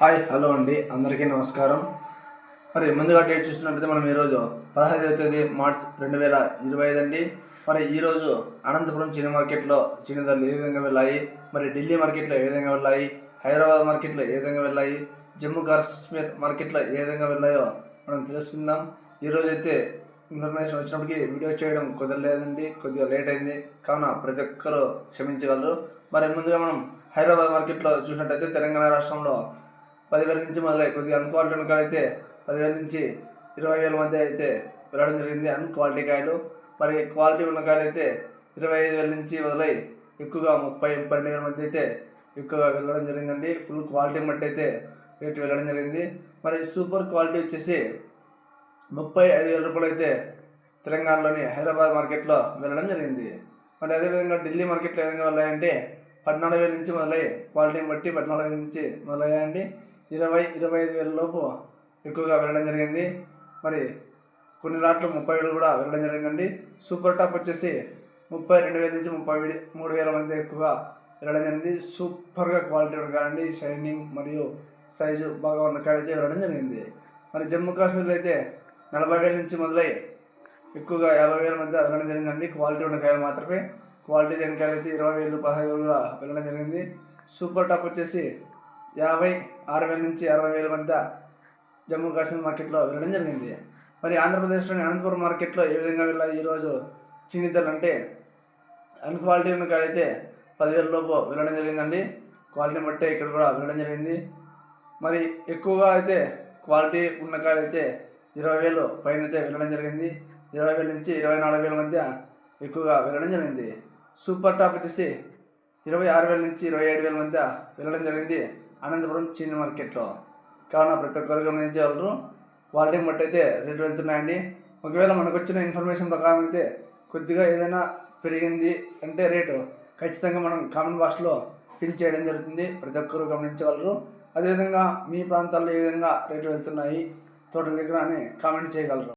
Hi hello అండి. అందరికీ నమస్కారం. మరి ముందుగా డేట్ చూస్తున్నట్లయితే మనం ఈరోజు పదహైదవ తేదీ మార్చ్ రెండు వేల ఇరవై ఐదు అండి. మరి ఈరోజు అనంతపురం చిన్న మార్కెట్లో చిన్న ధరలు ఏ విధంగా వెళ్ళాయి? మరి ఢిల్లీ మార్కెట్లో ఏ విధంగా వెళ్ళాయి? హైదరాబాద్ మార్కెట్లో ఏ విధంగా వెళ్ళాయి? జమ్మూ కాశ్మీర్ మార్కెట్లో ఏ విధంగా వెళ్ళాయో మనం తెలుసుకుందాం. ఈరోజు అయితే ఇన్ఫర్మేషన్ వచ్చినప్పటికీ వీడియో చేయడం కుదరలేదండి. కొద్దిగా లేట్ అయింది. కావున ప్రతి ఒక్కరూ క్షమించగలరు. మరి ముందుగా మనం హైదరాబాద్ మార్కెట్లో చూసినట్టయితే తెలంగాణ రాష్ట్రంలో పదివేల నుంచి మొదలై కొద్దిగా అన్క్వాలిటీ ఉన్న కాయలు అయితే పదివేల నుంచి ఇరవై వేల మధ్య అయితే వెళ్ళడం జరిగింది అన్క్వాలిటీ కాయలు. మరి క్వాలిటీ ఉన్న కాయలు అయితే ఇరవై ఐదు వేల నుంచి మొదలై ఎక్కువగా ముప్పై ముప్పై రెండు వేల మధ్య అయితే ఎక్కువగా వెళ్ళడం జరిగిందండి. ఫుల్ క్వాలిటీ బట్టి అయితే రేటు వెళ్ళడం జరిగింది. మరి సూపర్ క్వాలిటీ వచ్చేసి ముప్పై ఐదు వేల రూపాయలు అయితే తెలంగాణలోని హైదరాబాద్ మార్కెట్లో వెళ్ళడం జరిగింది. మరి అదేవిధంగా ఢిల్లీ మార్కెట్లో ఏ విధంగా వెళ్ళాయంటే పద్నాలుగు వేల నుంచి మొదలై క్వాలిటీని బట్టి పద్నాలుగు వేల నుంచి మొదలయ్యాయండి. ఇరవై ఇరవై ఐదు వేల లోపు ఎక్కువగా వెళ్ళడం జరిగింది. మరి కొన్ని లాట్లు ముప్పై వేలు కూడా వెళ్ళడం జరిగిందండి. సూపర్ టాప్ వచ్చేసి ముప్పై రెండు వేల నుంచి ముప్పై వేడి మూడు వేల మధ్య ఎక్కువగా వెళ్ళడం జరిగింది. సూపర్గా క్వాలిటీ ఉన్న షైనింగ్ మరియు సైజు బాగా ఉన్న కాడైతే వెళ్ళడం జరిగింది. మరి జమ్మూ కాశ్మీర్లో అయితే నలభై వేల నుంచి మొదలై ఎక్కువగా యాభై వేల మధ్య వెళ్ళడం జరిగిందండి. క్వాలిటీ ఉన్న కాయలు మాత్రమే. క్వాలిటీ లేని కాయలు అయితే ఇరవై వేలు పదహైదు వేలు కూడా వెళ్ళడం జరిగింది. సూపర్ టాప్ వచ్చేసి యాభై ఆరు వేల నుంచి అరవై వేల మధ్య జమ్మూ కాశ్మీర్ మార్కెట్లో వెళ్ళడం జరిగింది. మరి ఆంధ్రప్రదేశ్లోని అనంతపురం మార్కెట్లో ఏ విధంగా వెళ్ళాలి ఈరోజు చీని ధరలు అంటే అన్ క్వాలిటీ ఉన్న కాడ అయితే పదివేల లోపు వెళ్ళడం జరిగిందండి. క్వాలిటీని బట్టే ఇక్కడ కూడా వెళ్ళడం జరిగింది. మరి ఎక్కువగా అయితే క్వాలిటీ ఉన్న కాడ అయితే ఇరవై వేలు పైన అయితే వెళ్ళడం జరిగింది. ఇరవై వేల నుంచి ఇరవై నాలుగు వేల మధ్య ఎక్కువగా వెళ్ళడం జరిగింది. సూపర్ టాప్ వచ్చేసి ఇరవై ఆరు వేల నుంచి ఇరవై ఏడు వేల మధ్య వెళ్ళడం జరిగింది అనంతపురం చిన్న మార్కెట్లో. కావున ప్రతి ఒక్కరు గమనించగలరు వాళ్ళని బట్టి అయితే రేట్లు వెళ్తున్నాయండి. ఒకవేళ మనకు వచ్చిన ఇన్ఫర్మేషన్ ప్రకారం అయితే కొద్దిగా ఏదైనా పెరిగింది అంటే రేటు ఖచ్చితంగా మనం కామెంట్ బాక్స్లో పిన్ చేయడం జరుగుతుంది. ప్రతి ఒక్కరు గమనించగలరు. అదేవిధంగా మీ ప్రాంతాల్లో ఏ విధంగా రేట్లు వెళ్తున్నాయి తోటల దగ్గర అని కామెంట్ చేయగలరు.